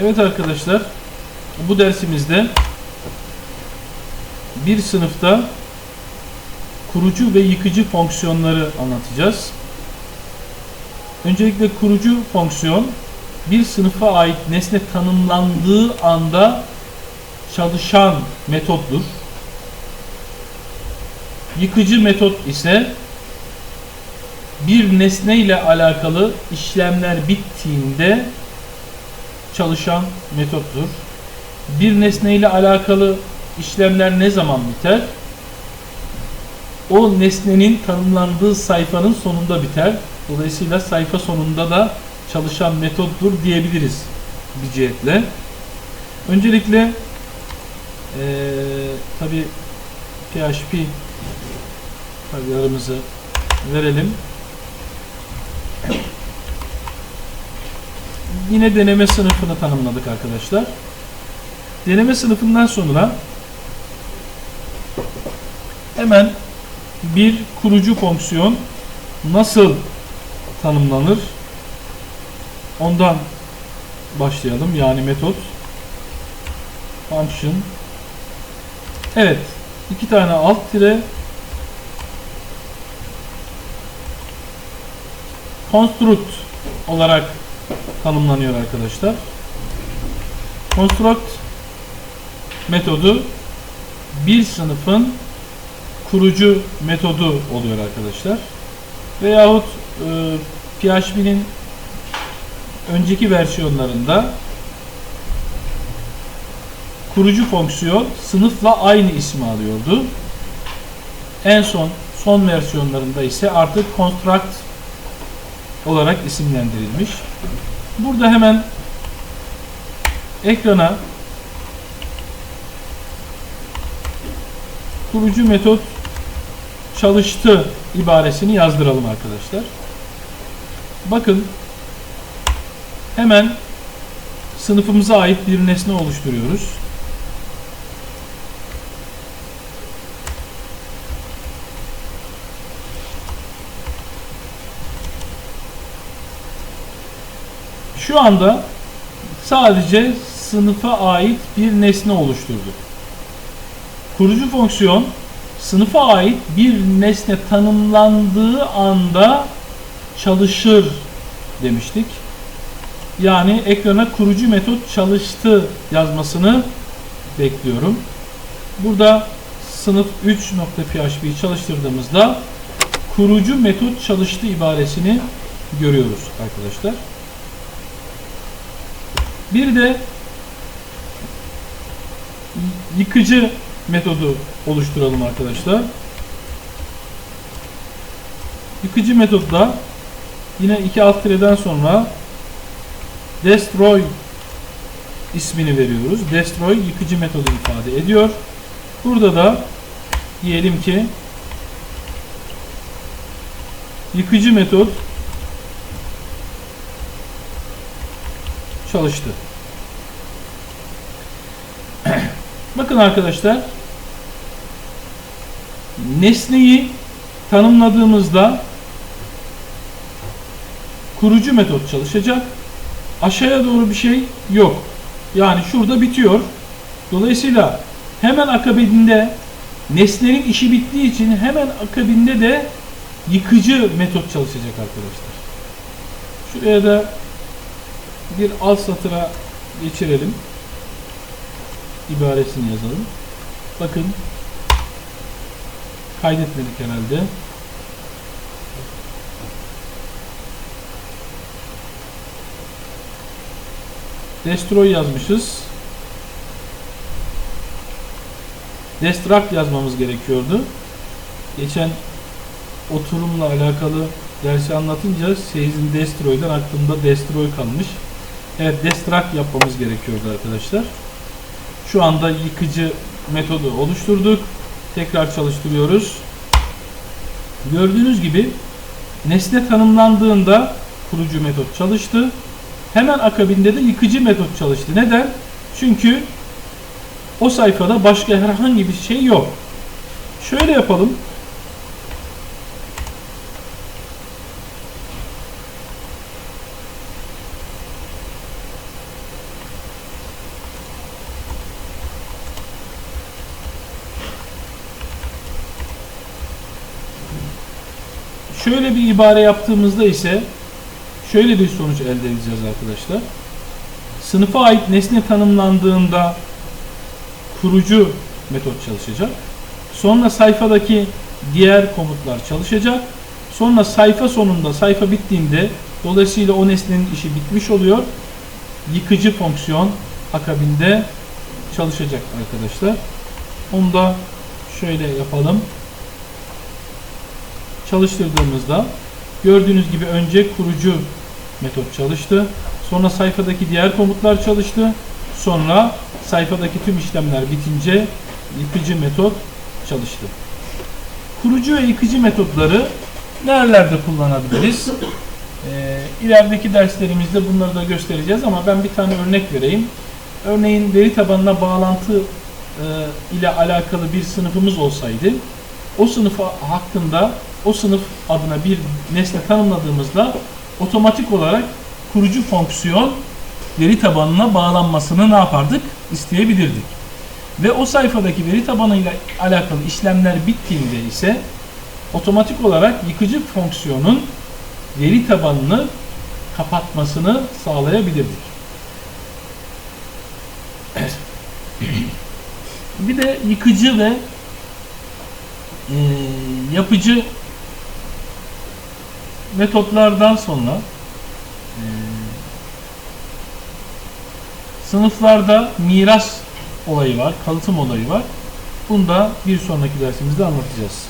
Evet arkadaşlar, bu dersimizde bir sınıfta kurucu ve yıkıcı fonksiyonları anlatacağız. Öncelikle kurucu fonksiyon bir sınıfa ait nesne tanımlandığı anda çalışan metottur. Yıkıcı metot ise bir nesne ile alakalı işlemler bittiğinde çalışan metottur. Bir nesne ile alakalı işlemler ne zaman biter? O nesnenin tanımlandığı sayfanın sonunda biter. Dolayısıyla sayfa sonunda da çalışan metottur diyebiliriz bir cihetle. Öncelikle eee tabi PHP tabilarımızı verelim. Yine deneme sınıfını tanımladık arkadaşlar. Deneme sınıfından sonra hemen bir kurucu fonksiyon nasıl tanımlanır? Ondan başlayalım. Yani metot function Evet. iki tane alt tire construct olarak tanımlanıyor arkadaşlar. Construct metodu bir sınıfın kurucu metodu oluyor arkadaşlar. Veyahut e, PHP'nin önceki versiyonlarında kurucu fonksiyon sınıfla aynı ismi alıyordu. En son son versiyonlarında ise artık construct olarak isimlendirilmiş. Burada hemen ekrana kurucu metot çalıştı ibaresini yazdıralım arkadaşlar. Bakın hemen sınıfımıza ait bir nesne oluşturuyoruz. Şu anda sadece sınıfa ait bir nesne oluşturduk. Kurucu fonksiyon sınıfa ait bir nesne tanımlandığı anda çalışır demiştik. Yani ekrana kurucu metot çalıştı yazmasını bekliyorum. Burada sınıf 3.php'yi çalıştırdığımızda kurucu metot çalıştı ibaresini görüyoruz arkadaşlar. Bir de yıkıcı metodu oluşturalım arkadaşlar. Yıkıcı metodda yine iki alt tireden sonra destroy ismini veriyoruz. Destroy yıkıcı metodu ifade ediyor. Burada da diyelim ki yıkıcı metot çalıştı. Bakın arkadaşlar nesneyi tanımladığımızda kurucu metot çalışacak. Aşağıya doğru bir şey yok. Yani şurada bitiyor. Dolayısıyla hemen akabinde nesnenin işi bittiği için hemen akabinde de yıkıcı metot çalışacak arkadaşlar. Şuraya da bir alt satıra geçirelim. İbaresini yazalım. Bakın kaydetmedik herhalde. Destroy yazmışız. Destruct yazmamız gerekiyordu. Geçen oturumla alakalı dersi anlatınca Seize'in Destroy'dan aklımda Destroy kalmış. Evet Destruct yapmamız gerekiyordu arkadaşlar. Şu anda yıkıcı metodu oluşturduk. Tekrar çalıştırıyoruz. Gördüğünüz gibi nesne tanımlandığında kurucu metot çalıştı. Hemen akabinde de yıkıcı metot çalıştı. Neden? Çünkü o sayfada başka herhangi bir şey yok. Şöyle yapalım. Şöyle bir ibare yaptığımızda ise şöyle bir sonuç elde edeceğiz arkadaşlar. Sınıfa ait nesne tanımlandığında kurucu metot çalışacak. Sonra sayfadaki diğer komutlar çalışacak. Sonra sayfa sonunda, sayfa bittiğinde dolayısıyla o nesnenin işi bitmiş oluyor. Yıkıcı fonksiyon akabinde çalışacak arkadaşlar. Onu da şöyle yapalım. Çalıştırdığımızda gördüğünüz gibi önce kurucu metot çalıştı. Sonra sayfadaki diğer komutlar çalıştı. Sonra sayfadaki tüm işlemler bitince yıkıcı metot çalıştı. Kurucu ve yıkıcı metotları nerelerde kullanabiliriz? Ee, ilerideki derslerimizde bunları da göstereceğiz ama ben bir tane örnek vereyim. Örneğin veri tabanına bağlantı e, ile alakalı bir sınıfımız olsaydı o sınıf hakkında o sınıf adına bir nesne tanımladığımızda otomatik olarak kurucu fonksiyon veri tabanına bağlanmasını ne yapardık? İsteyebilirdik. Ve o sayfadaki veri tabanıyla alakalı işlemler bittiğinde ise otomatik olarak yıkıcı fonksiyonun veri tabanını kapatmasını sağlayabilirdik. Bir de yıkıcı ve e, yapıcı metotlardan sonra e, sınıflarda miras olayı var, kalıtım olayı var. Bunu da bir sonraki dersimizde anlatacağız.